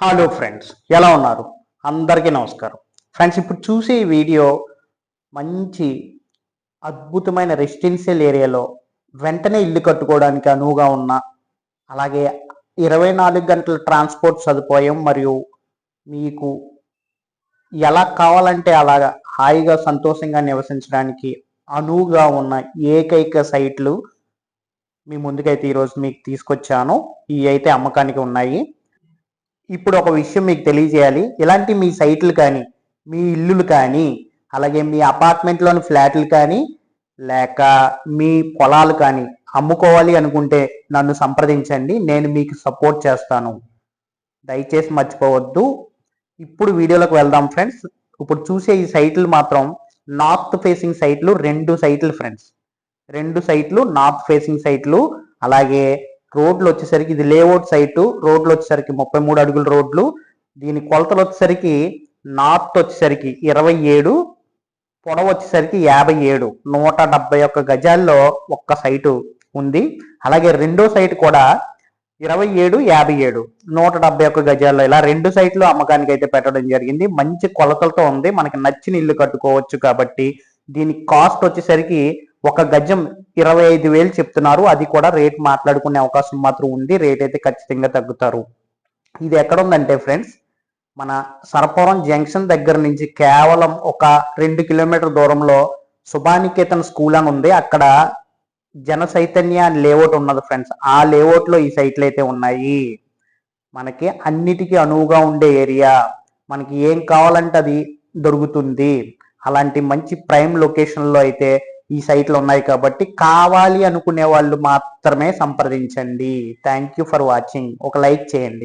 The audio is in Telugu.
హలో ఫ్రెండ్స్ ఎలా ఉన్నారు? అందరికీ నమస్కారం. ఫ్రెండ్స్ ఇప్పుడు చూసే వీడియో మంచి అద్భుతమైన రెసిడెన్షియల్ ఏరియాలో వెంటనే ఇల్లు కట్టుకోవడానికి అనువుగా ఉన్న అలాగే ఇరవై నాలుగు గంటల ట్రాన్స్పోర్ట్ సదుపాయం మరియు మీకు ఎలా కావాలంటే అలాగా హాయిగా సంతోషంగా నివసించడానికి అనువుగా ఉన్న ఏకైక సైట్లు మీ ముందుకైతే ఈరోజు మీకు తీసుకొచ్చాను. ఇవి అయితే అమ్మకానికి ఉన్నాయి. ఇప్పుడు ఒక విషయం మీకు తెలియజేయాలి. ఇలాంటి మీ సైట్లు కానీ మీ ఇల్లులు కానీ అలాగే మీ అపార్ట్మెంట్లోని ఫ్లాట్లు కానీ లేక మీ పొలాలు కానీ అమ్ముకోవాలి అనుకుంటే నన్ను సంప్రదించండి. నేను మీకు సపోర్ట్ చేస్తాను. దయచేసి మర్చిపోవద్దు. ఇప్పుడు వీడియోలోకి వెళ్దాం ఫ్రెండ్స్. ఇప్పుడు చూసే ఈ సైట్లు మాత్రం నార్త్ ఫేసింగ్ సైట్లు రెండు సైట్లు ఫ్రెండ్స్. రెండు సైట్లు నార్త్ ఫేసింగ్ సైట్లు అలాగే రోడ్లు వచ్చేసరికి ఇది లేఅవుట్ సైటు రోడ్లు వచ్చేసరికి ముప్పై మూడు అడుగుల రోడ్లు దీని కొలతలు వచ్చేసరికి నార్త్ వచ్చేసరికి ఇరవై ఏడు పొడవు వచ్చేసరికి యాభై ఏడు నూట డెబ్బై ఒక్క గజాల్లో ఒక్క సైటు ఉంది. అలాగే రెండో సైట్ కూడా ఇరవై ఏడు యాభై ఏడు నూట డెబ్బై ఒక్క గజాల్లో ఇలా రెండు సైట్లు అమ్మకానికి అయితే పెట్టడం జరిగింది. మంచి కొలతలతో ఉంది. మనకి నచ్చిన ఇల్లు కట్టుకోవచ్చు కాబట్టి దీని కాస్ట్ వచ్చేసరికి ఒక గజం ఇరవై ఐదు వేలు చెప్తున్నారు. అది కూడా రేట్ మాట్లాడుకునే అవకాశం మాత్రం ఉంది. రేట్ అయితే ఖచ్చితంగా తగ్గుతారు. ఇది ఎక్కడ ఉందంటే ఫ్రెండ్స్ మన సరపురం జంక్షన్ దగ్గర నుంచి కేవలం ఒక రెండు కిలోమీటర్ దూరంలో సుభానికేతన్ స్కూల్ అని ఉంది. అక్కడ జన చైతన్య లేఅవుట్ ఉన్నది ఫ్రెండ్స్. ఆ లేఅవుట్లో ఈ సైట్లు అయితే ఉన్నాయి. మనకి అన్నిటికీ అనువుగా ఉండే ఏరియా. మనకి ఏం కావాలంటే అది దొరుకుతుంది. అలాంటి మంచి ప్రైమ్ లొకేషన్లో అయితే ఈ సైట్లు ఉన్నాయి కాబట్టి కావాలి అనుకునే వాళ్ళు మాత్రమే సంప్రదించండి. థ్యాంక్ యూ ఫర్ వాచింగ్ ఒక లైక్ చేయండి.